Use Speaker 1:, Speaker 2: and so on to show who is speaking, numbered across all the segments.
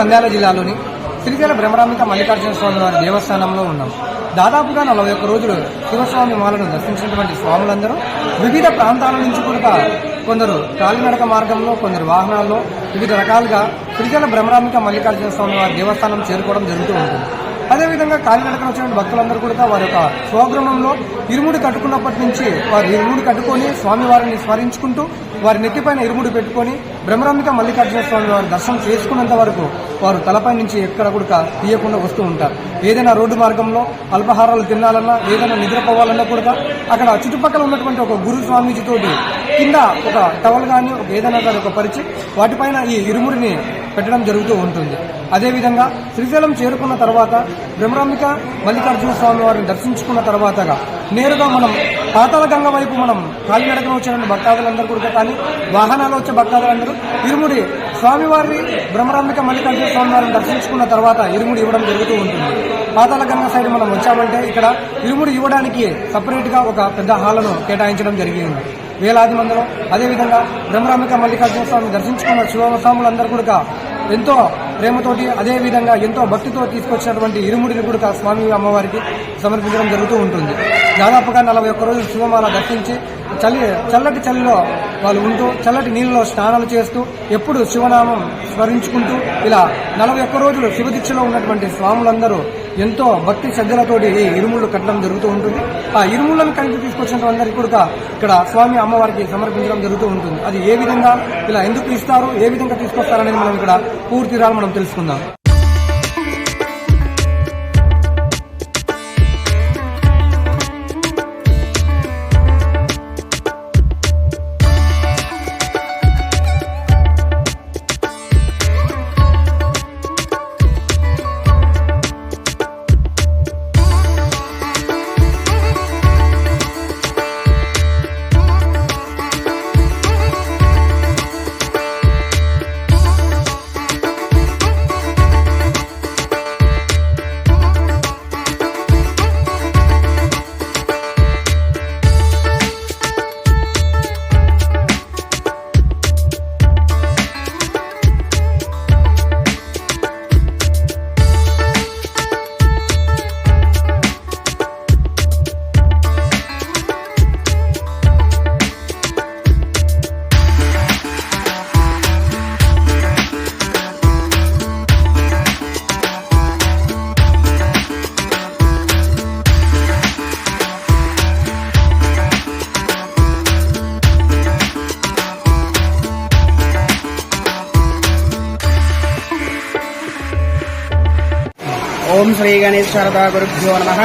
Speaker 1: నంద్యాల జిల్లాలోని శ్రీశైల బ్రహ్మరాంబిక మల్లికార్జున స్వామి వారి దేవస్థానంలో ఉన్నాం. దాదాపుగా నలభై ఒక్క రోజులు శివస్వామి మాలను దర్శించినటువంటి స్వాములందరూ వివిధ ప్రాంతాల నుంచి కూడా కొందరు కాలినడక మార్గంలో కొందరు వాహనాల్లో వివిధ రకాలుగా శ్రీశైల బ్రహ్మరాంబిక మల్లికార్జున స్వామి వారి దేవస్థానం చేరుకోవడం జరుగుతూ ఉంటుంది. అదేవిధంగా కాలినడకన వచ్చిన భక్తులందరూ కూడా వారి యొక్క స్వగృహంలో ఇరుముడి కట్టుకున్నప్పటి నుంచి వారు ఇరుముడి కట్టుకొని స్వామివారిని స్మరించుకుంటూ వారి నెత్తిపైన ఇరుముడి పెట్టుకొని బ్రహ్మరాంబిక మల్లికార్జున స్వామి వారి దర్శనం చేసుకున్నంత వరకు వారు తలపై నుంచి ఎక్కడ కూడా తీయకుండా వస్తూ ఉంటారు. ఏదైనా రోడ్డు మార్గంలో అల్పాహారాలు తినాలన్నా ఏదైనా నిద్రపోవాలన్నా కూడా అక్కడ చుట్టుపక్కల ఉన్నటువంటి ఒక గురు స్వామీజీతోటి కింద ఒక టవల్ కానీ ఒక ఏదైనా కానీ ఒక పరిచి వాటిపైన ఈ ఇరుముడిని పెట్టడం జరుగుతూ ఉంటుంది. అదేవిధంగా శ్రీశైలం చేరుకున్న తర్వాత బ్రహ్మరాంబిక మల్లికార్జున స్వామి వారిని దర్శించుకున్న తర్వాతగా నేరుగా మనం పాతాల గంగ వైపు మనం కాలినడకన వచ్చిన భక్తాదులందరూ కూడా కానీ వాహనాలు వచ్చే భక్తాదులందరూ ఇరుముడి స్వామివారిని బ్రహ్మరాంబిక మల్లికార్జున స్వామి వారిని దర్శించుకున్న తర్వాత ఇరుముడి ఇవ్వడం జరుగుతూ ఉంటుంది. పాతాల గంగ సైడ్ మనం వచ్చామంటే ఇక్కడ ఇరుముడి ఇవ్వడానికి సపరేట్గా ఒక పెద్ద హాలను కేటాయించడం జరిగింది వేలాది మందిలో. అదేవిధంగా బ్రహ్మరామిక మల్లికార్జున స్వామి దర్శించుకున్న శివస్వాములందరూ కూడా ఎంతో ప్రేమతోటి అదేవిధంగా ఎంతో భక్తితో తీసుకొచ్చినటువంటి ఇరుముడిని కూడా స్వామి అమ్మవారికి సమర్పించడం జరుగుతూ ఉంటుంది. దాదాపుగా నలభై ఒక్క రోజులు శివమాల దర్శించి చలి చల్లటి చలిలో వాళ్ళు ఉంటూ చల్లటి నీళ్ళలో స్నానాలు చేస్తూ ఎప్పుడు శివనామం స్మరించుకుంటూ ఇలా నలభై ఒక్క రోజులు శివదీక్షలో ఉన్నటువంటి స్వాములందరూ ఎంతో భక్తి శ్రద్ధలతోటి ఈ ఇరుముళ్ళు కట్టడం జరుగుతూ ఉంటుంది. ఆ ఇరుముళ్ళను కలిపి తీసుకొచ్చిన అందరికీ కూడా ఇక్కడ స్వామి అమ్మవారికి సమర్పించడం జరుగుతూ ఉంటుంది. అది ఏ విధంగా ఇలా ఎందుకు ఇస్తారు ఏ విధంగా తీసుకొస్తారనేది మనం ఇక్కడ పూర్తి వివరాలు మనం తెలుసుకుందాం.
Speaker 2: ఓం శ్రీ గణేష్ శారదా గురుభ్యో నమ.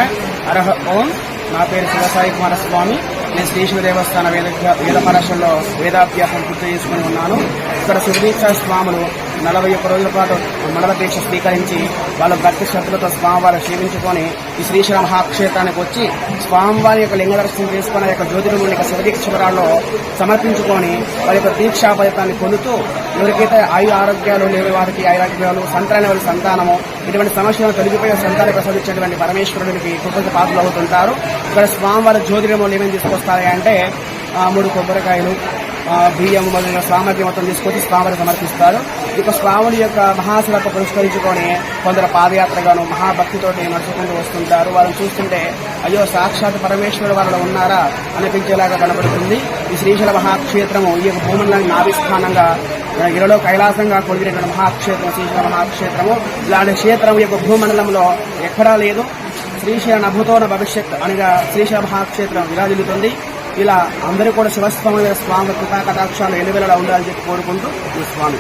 Speaker 2: అరహ ఓం. నా పేరు శివసాయి కుమారస్వామి. నేను శ్రీశివ దేవస్థాన వేద వేద పరశంలో వేదాభ్యాసం పూర్తి చేసుకుని ఉన్నాను. ఇక్కడ సుధీక్ష స్వాములు నలభై ఒక్క రోజుల పాటు మండల దీక్ష స్వీకరించి వాళ్ళ భక్తి శ్రద్ధలతో స్వామివారు సేవించుకొని ఈ శ్రీశైల మహాక్షేత్రానికి వచ్చి స్వామివారి యొక్క లింగ దర్శనం చేసుకుని యొక్క జ్యోతిర్ముని యొక్క శివదీక్ష శిబిరాల్లో సమర్పించుకొని వారి యొక్క దీక్షా ఫలితాన్ని పొందుతూ ఎవరికైతే ఆయు ఆరోగ్యాలు లేని వారికి ఆరోగ్యాలు సంతాన వారి సంతానము ఇటువంటి సమస్యలను తొలగిపోయే సంతానం ప్రసాదించేటువంటి పరమేశ్వరుడికి కృతజ్ఞత పాత్రలు అవుతుంటారు. ఇక్కడ స్వామివారి జ్యోతిర్ములు ఏమేమి తీసుకొస్తాయి అంటే ఆ, మూడు కొబ్బరికాయలు బియ్యం మొదలైన సామర్థ్యం మొత్తం తీసుకొచ్చి స్వామిని సమర్పిస్తారు. ఇక స్వాముని యొక్క మహాశిలకు పురస్కరించుకొని కొందరు పాదయాత్రగాను మహాభక్తితోటి నడుచుకుంటూ వస్తుంటారు. వాళ్ళని చూస్తుంటే అయ్యో సాక్షాత్ పరమేశ్వరుడు వాళ్ళు ఉన్నారా? అనిపించేలాగా కనబడుతుంది. ఈ శ్రీశైల మహాక్షేత్రము ఈ యొక్క భూములను నాభిస్థానంగా ఇరలో కైలాసంగా కొలిగినటువంటి మహాక్షేత్రం శ్రీశైల మహాక్షేత్రము. ఇలాంటి క్షేత్రం యొక్క భూమండలంలో ఎక్కడా లేదు. శ్రీశైల నభుతోన భవిష్యత్ అనగా శ్రీశైల మహాక్షేత్రం విరాజిల్లుతుంది. ఇలా అందరూ కూడా శివస్వామి స్వామి కృపా కటాక్షాలు ఎలువెలలా ఉండాలని చెప్పి కోరుకుంటూ ఈ స్వామి.